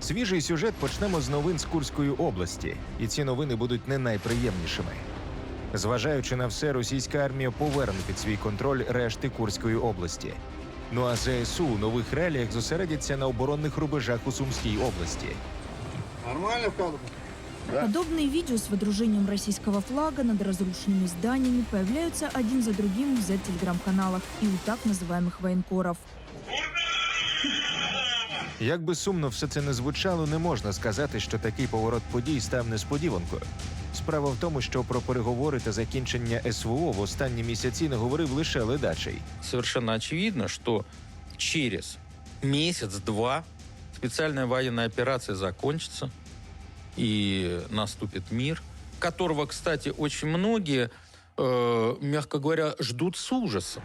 Свіжий сюжет почнемо з новин з Курської області, і ці новини будуть не найприємнішими. Зважаючи на все, російська армія поверне під свій контроль решти Курської області. Ну а ЗСУ у нових реаліях зосередяться на оборонних рубежах у Сумській області. Нормально в кадре? Подобные видео с водружением российского флага над разрушенными зданиями появляются один за другим в Z-телеграм-каналах и у так называемых военкоров. Як би сумно все це не звучало, не можна сказати, що такий поворот подій став несподіванкою. Справа в тому, що про переговори та закінчення СВО в останні місяці не говорив лише ледачий. совершенно очевидно, что через месяц-два специальная военная операция закончится и наступит мир, которого, кстати, очень многие, э, мягко говоря, ждут с ужасом.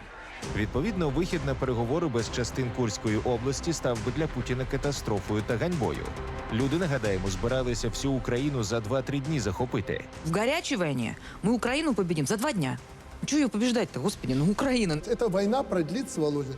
Відповідно, вихід на переговори без частин Курської області став би для Путіна катастрофою та ганьбою. Люди, нагадаємо, збиралися всю Україну за 2-3 дні захопити. В гарячій війні ми Україну побідім за два дня. Чую, ее побеждать-то, господи, ну Україна. Ця війна продлиться, Володя,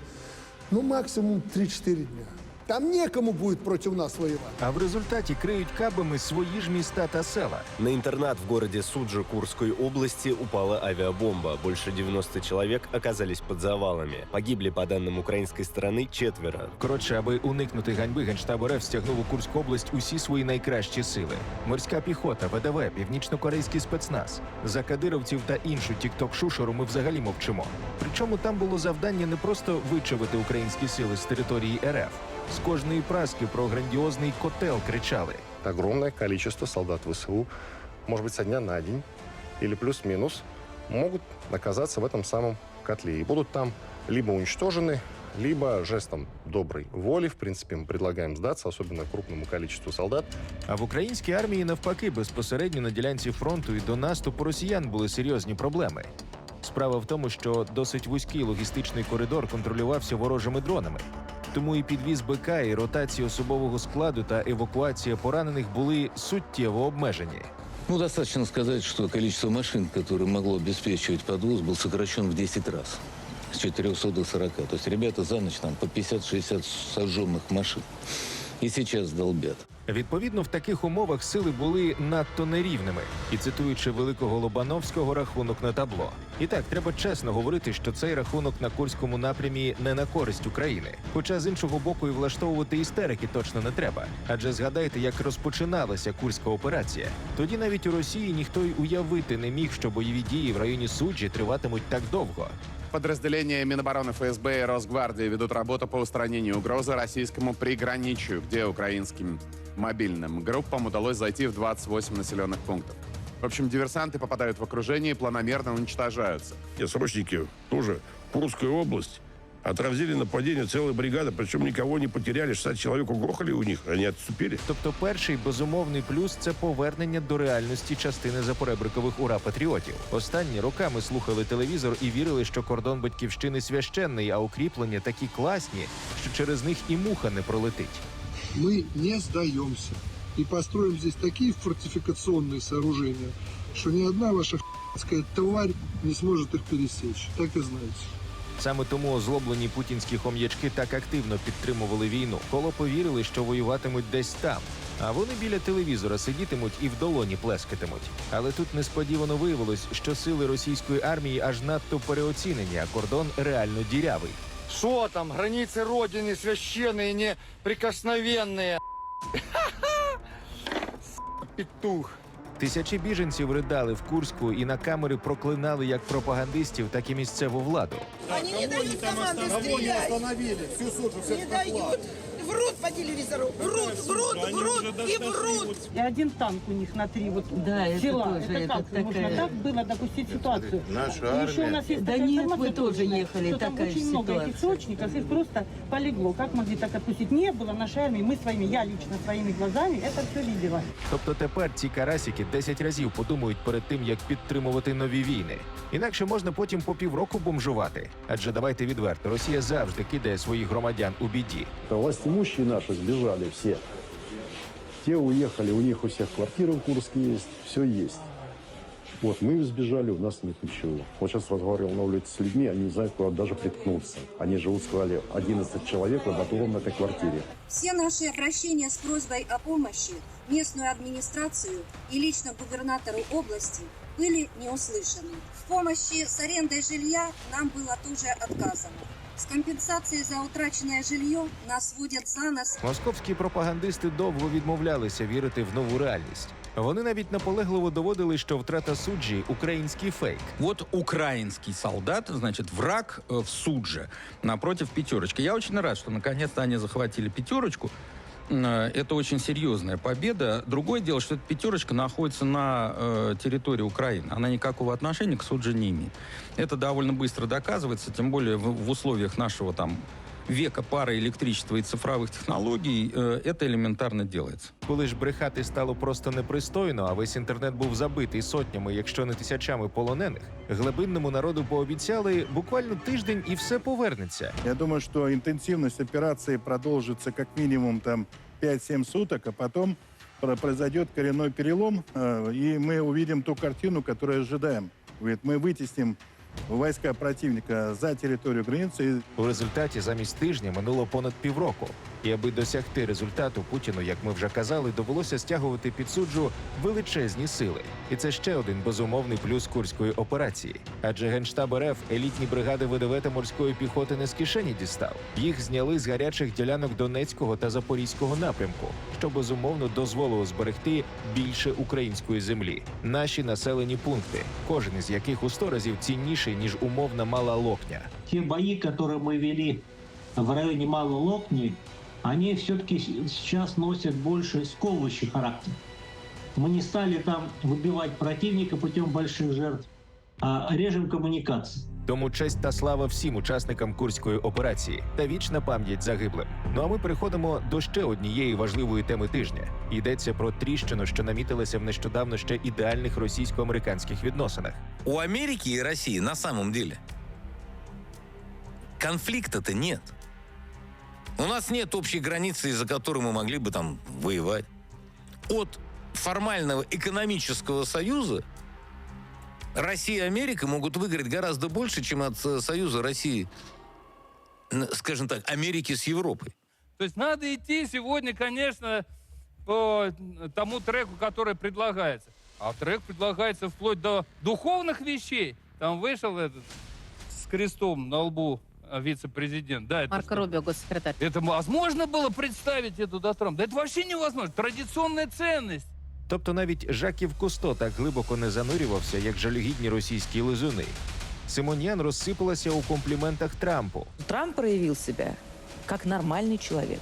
ну максимум 3-4 дня. Там некому будет против нас воевать. А в результаті криють кабами свої ж міста та села. На интернат в городе Суджа Курской области упала авиабомба. Больше 90 человек оказались под завалами. Погибли, по данным украинской стороны, четверо. Коротше, аби уникнути ганьби, генштаб РФ стягнув у Курську область усі свої найкращі сили: морська піхота, ВДВ, північно-корейський спецназ. За кадировців та іншу тікток-шушеру ми взагалі мовчимо. Причому там було завдання не просто вичавити українські сили з території РФ. З кожної праски про грандіозний котел кричали. огромное количество солдат ВСУ, может быть, со дня на день или плюс-минус, могут оказаться в этом самом котле и будут там либо уничтожены, либо жестом доброй воли, в принципе, мы предлагаем сдаться, особенно крупному количеству солдат, А в українській армії навпаки безпосередньо на ділянці фронту і до наступу росіян були серйозні проблеми. Справа в тому, що досить вузький логістичний коридор контролювався ворожими дронами. Тому і підвіз БК, і ротація особового складу та евакуація поранених були суттєво обмежені. Ну, достаточно сказать, что количество машин, которые могло обеспечивать подвоз, был сокращен в 10 раз. С 400 до 40. То есть ребята за ночь там по 50-60 сожженных машин. И сейчас долбят. Відповідно, в таких умовах сили були надто нерівними. І цитуючи великого Лобановського рахунок на табло. І так, треба чесно говорити, що цей рахунок на курському напрямі не на користь України. Хоча з іншого боку, і влаштовувати істерики точно не треба. Адже згадайте, як розпочиналася курська операція. Тоді навіть у Росії ніхто й уявити не міг, що бойові дії в районі суджі триватимуть так довго. Подразделения Минобороны ФСБ и Росгвардии ведут работу по устранению угрозы российскому приграничию, где украинским мобильным группам удалось зайти в 28 населенных пунктов. В общем, диверсанты попадают в окружение и планомерно уничтожаются. Те срочники тоже в Курскую область отразили нападение целой бригады, причем никого не потеряли, 60 человек угрохали у них, они отступили. Тобто, перший безумовний плюс це повернення до реальності частини запоребрикових ура патріотів. Останні роками слухали телевізор і вірили, що кордон батьківщини священний, а укріплення такі класні, що через них і муха не пролетить. Мы не сдаемся. И построим здесь такие фортификационные сооружения, что ни одна ваша х**ская тварь не сможет их пересечь. Так и знаете. Саме тому озлоблені путінські хом'ячки так активно підтримували війну, коло повірили, що воюватимуть десь там. А вони біля телевізора сидітимуть і в долоні плескатимуть. Але тут несподівано виявилось, що сили російської армії аж надто переоцінені, а кордон реально дірявий. Что там, границы Родины священные, неприкосновенные. Петух. Тисячі біженців ридали в Курську і на камери проклинали як пропагандистів, так і місцеву владу. Они не дают команды стрелять. остановили. Всю суджу, Не дают. Врут по телевизору. Врут, врут, врут и врут. И один танк у них на три вот Да, это села. тоже, это это как можно такая- так было допустить ситуацию? Наша И еще у нас есть Да такая нет, информация мы тоже точная, ехали, что там такая очень же много этих ситуация. срочников, их просто полегло. Как могли так отпустить? Не было нашей армии, мы своими, я лично своими глазами это все видела. Тобто тепер ці карасіки 10 разів подумають перед тим, як підтримувати нові війни. Інакше можна потім по півроку бомжувати. Адже давайте відверто, Росія завжди кидає своїх громадян у біді. Властимущие наши сбежали все. Те уехали, у них у всех квартиры в Курске есть, все есть. Вот, мы сбежали, у нас нет ничего. Вот сейчас разговаривал на улице с людьми, они не знают, куда даже приткнуться. Они живут, сказали, 11 человек в однокомнатной квартире. Все наши обращения с просьбой о помощи местную администрацию и лично губернатору области были не услышаны. В помощи с арендой жилья нам было тоже отказано. С компенсацией за утраченное жилье нас водят за нас. Московські пропагандисти довго відмовлялися вірити в нову реальність. Вони навіть наполегливо доводили, що втрата суджі український фейк. Вот украинский солдат, значит, враг э, в Судже напротив пятерочки. Я очень рад, что наконец-то они захватили пятерочку. М, э, Это очень серьезная победа. Другое дело, что эта пятерочка находится на э, территории Украины. Она никакого отношения к Судже не имеет. Это довольно быстро доказывается, тем более в, в условиях нашего там века пары электричества и цифровых технологий э, это элементарно делается. Коли ж брехати стало просто непристойно, а весь інтернет був забитий сотнями, якщо не тисячами полонених, глибинному народу пообіцяли буквально тиждень і все повернеться. Я думаю, что интенсивность операции продолжится как минимум там 5-7 суток, а потом про- произойдет коренной перелом, э, и мы увидим ту картину, которую ожидаем. Ведь мы войска противника за територію границы. У результаті замість тижня минуло понад півроку. І аби досягти результату, Путіну, як ми вже казали, довелося стягувати під суджу величезні сили. І це ще один безумовний плюс курської операції. Адже генштаб РФ елітні бригади ВДВ та морської піхоти не з кишені дістав. Їх зняли з гарячих ділянок Донецького та Запорізького напрямку, що безумовно дозволило зберегти більше української землі. Наші населені пункти, кожен із яких у сто разів цінніший ніж умовна мала локня. те бои, которые мы вели в районе Малой Локни, они все-таки сейчас носят больше сковывающий характер. Мы не стали там выбивать противника путем больших жертв, а режем коммуникации. Тому честь та слава всім учасникам курської операції та вічна пам'ять загиблим. Ну а ми переходимо до ще однієї важливої теми тижня. Йдеться про тріщину, що намітилася в нещодавно ще ідеальних російсько-американських відносинах. У Америки и России на самом деле конфликта-то нет. У нас нет общей границы, из-за которой мы могли бы там воевать. От формального экономического союза Россия и Америка могут выиграть гораздо больше, чем от э, союза России, скажем так, Америки с Европой. То есть надо идти сегодня, конечно, по тому треку, который предлагается. А трек предлагается вплоть до духовных вещей. Там вышел этот с крестом на лбу вице-президент. Да, это, Марко Рубио, госсекретарь. это возможно было представить эту до Трампа? Да это вообще невозможно. Традиционная ценность. Тобто навіть Жаків Кусто так глибоко не занурювався, як жалюгідні російські лизуни. Симоньян розсипалася у компліментах Трампу. Трамп проявил себя как нормальный человек.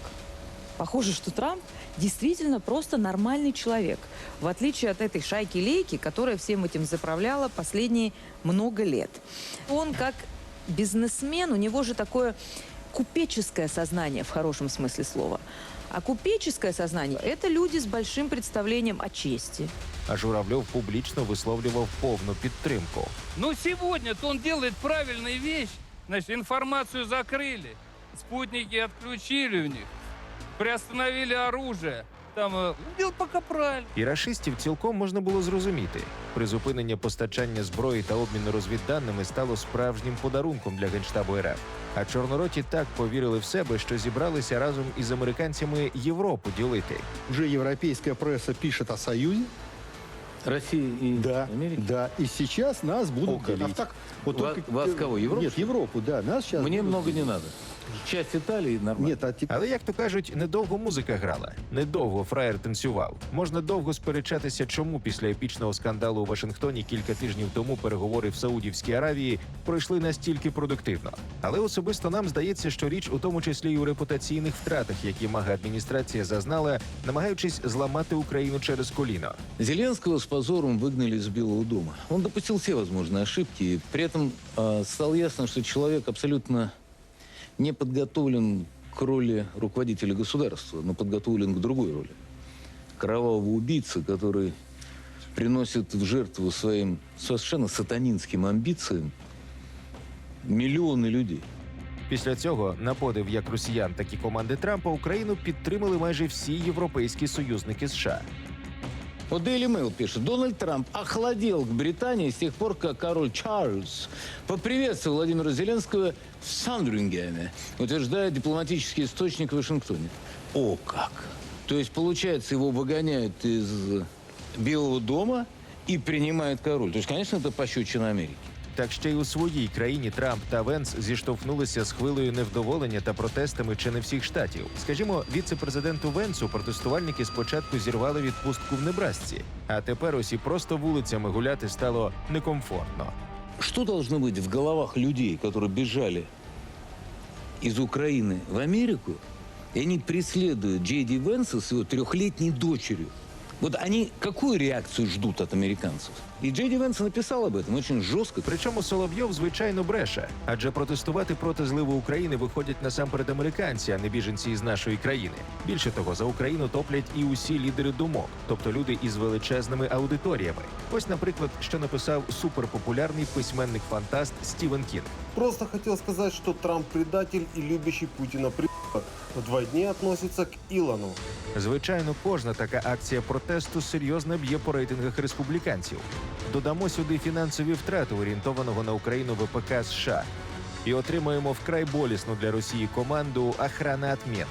Похоже, что Трамп действительно просто нормальный человек, в отличие от этой шайки-лейки, которая всем этим заправляла последние много лет. Он как бизнесмен, у него же такое купеческое сознание в хорошем смысле слова. А купеческое сознание – это люди с большим представлением о чести. А Журавльов публічно висловлював повну підтримку. Но сегодня-то он делает правильные вещи. Значит, информацию закрыли, спутники отключили у них, приостановили оружие. Там э, убил пока правильно. І рашистів цілком можна було зрозуміти. Призупинення постачання зброї та обміну розвідданими стало справжнім подарунком для генштабу РФ. А чорнороті так повірили в себе, що зібралися разом із американцями Європу ділити. Вже європейська преса пише о союзе. Россия и Да, да. И сейчас нас будут О, делить. А так, Вас- вас кого, Европу, Нет. Европу, да. Нас сейчас Мне будут много не надо. Часть Италии нормально. Нет, а те- Але як то кажуть, недовго музика грала, недовго фраєр танцював. Можна довго сперечатися, чому після епічного скандалу у Вашингтоні кілька тижнів тому переговори в Саудівській Аравії пройшли настільки продуктивно. Але особисто нам здається, що річ у тому числі й у репутаційних втратах, які мага адміністрація зазнала, намагаючись зламати Україну через коліно. Зеленского с позором выгнали из Белого дома. Он допустил все возможные ошибки. И при этом э, стало ясно, что человек абсолютно не подготовлен к роли руководителя государства, но подготовлен к другой роли. Кровавого убийцы, который приносит в жертву своим совершенно сатанинским амбициям миллионы людей. Після цього, на подив як росіян, так і команди Трампа, Україну підтримали майже всі європейські союзники США. Вот Daily Mail пишет, Дональд Трамп охладел к Британии с тех пор, как король Чарльз поприветствовал Владимира Зеленского в Сандрингеме, утверждает дипломатический источник в Вашингтоне. О как! То есть, получается, его выгоняют из Белого дома и принимает король. То есть, конечно, это пощечина Америки. Так ще й у своїй країні Трамп та Венс зіштовхнулися з хвилею невдоволення та протестами чи не всіх штатів. Скажімо, віце-президенту Венсу протестувальники спочатку зірвали відпустку в Небрасці, а тепер ось і просто вулицями гуляти стало некомфортно. Что должно быть в головах людей, которые бежали из Украины в Америку, и они преследуют Джей Ди Венса с его трехлетней дочерью? Вот они какую реакцию ждут от американцев? И Джей Ди Венс написал об этом очень жестко. Причому Соловйов звичайно бреше, адже протестувати проти зливу України виходять насамперед американці, а не біженці із нашої країни. Більше того, за Україну топлять і усі лідери думок, тобто люди із величезними аудиторіями. Ось, наприклад, що написав суперпопулярний письменник-фантаст Стівен Кінг. Просто хотел сказать, что Трамп предатель и любящий Путина при... вдвойне относится к Илону. Звичайно, кожна така акція протесту серйозно б'є по рейтингах республіканців. Додамо сюди фінансові втрати орієнтованого на Україну ВПК США і отримаємо вкрай болісну для Росії команду охрана отмена.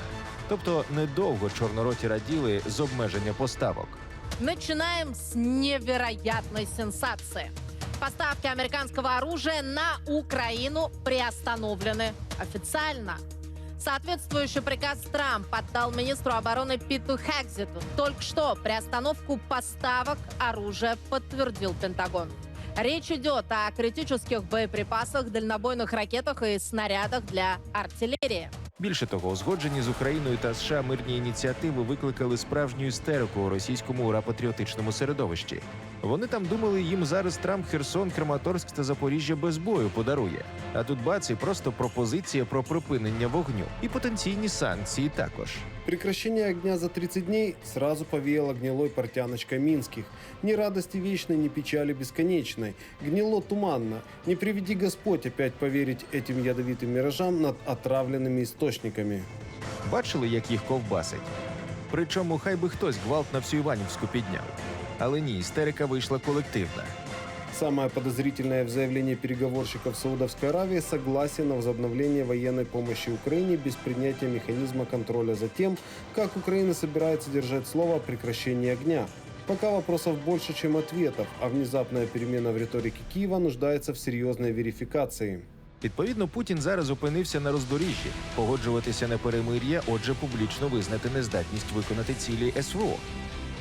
Тобто недовго чорнороті раділи з обмеження поставок. Начинаем с невероятной сенсации. Поставки американского оружия на Украину приостановлены официально. Соответствующий приказ Трамп отдал министру обороны Питу Хекзиту. Только что приостановку поставок оружия подтвердил Пентагон. Речь идет о критических боеприпасах, дальнобойных ракетах и снарядах для артиллерии. Більше того, узгоджені з Україною та США мирні ініціативи викликали справжню істерику у російському ура-патріотичному середовищі. Вони там думали, їм зараз Трамп Херсон, Краматорськ та Запоріжжя без бою подарує. А тут бац і просто пропозиція про припинення вогню і потенційні санкції також. Прекращение огня за 30 дней сразу повеяло гнилой портяночкой Минских. Ни радости вечной, ни печали бесконечной. Гнило туманно. Не приведи Господь опять поверить этим ядовитым миражам над отравленными источниками. Бачили, як їх ковбасить? Причому хай би хтось гвалт на всю Іванівську підняв. Але ні, істерика вийшла колективна. Самое подозрительное в заявлении переговорщиков Саудовской Аравии – согласие на возобновление военной помощи Украине без принятия механизма контроля за тем, как Украина собирается держать слово о прекращении огня. Пока вопросов больше, чем ответов, а внезапная перемена в риторике Киева нуждается в серьезной верификации. Відповідно, Путін зараз опинився на роздоріжжі. Погоджуватися на перемир'я, отже, публічно визнати нездатність виконати цілі СВО.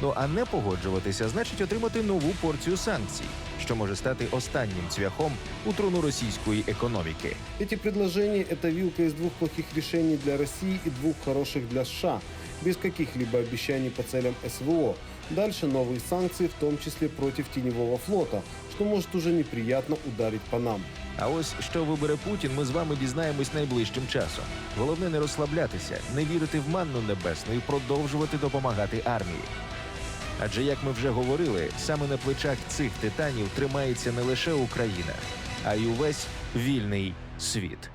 Ну а не погоджуватися значить отримати нову порцію санкцій, що може стати останнім цвяхом у труну російської економіки. Эти предложения – это вилка из двух плохих решений для России и двух хороших для США, без каких-либо обещаний по целям СВО. Дальше новые санкции, в том числе против теневого флота, что может уже неприятно ударить по нам. А ось що вибере Путін, ми з вами дізнаємось найближчим часом. Головне не розслаблятися, не вірити в манну небесну і продовжувати допомагати армії. Адже, як ми вже говорили, саме на плечах цих титанів тримається не лише Україна, а й увесь вільний світ.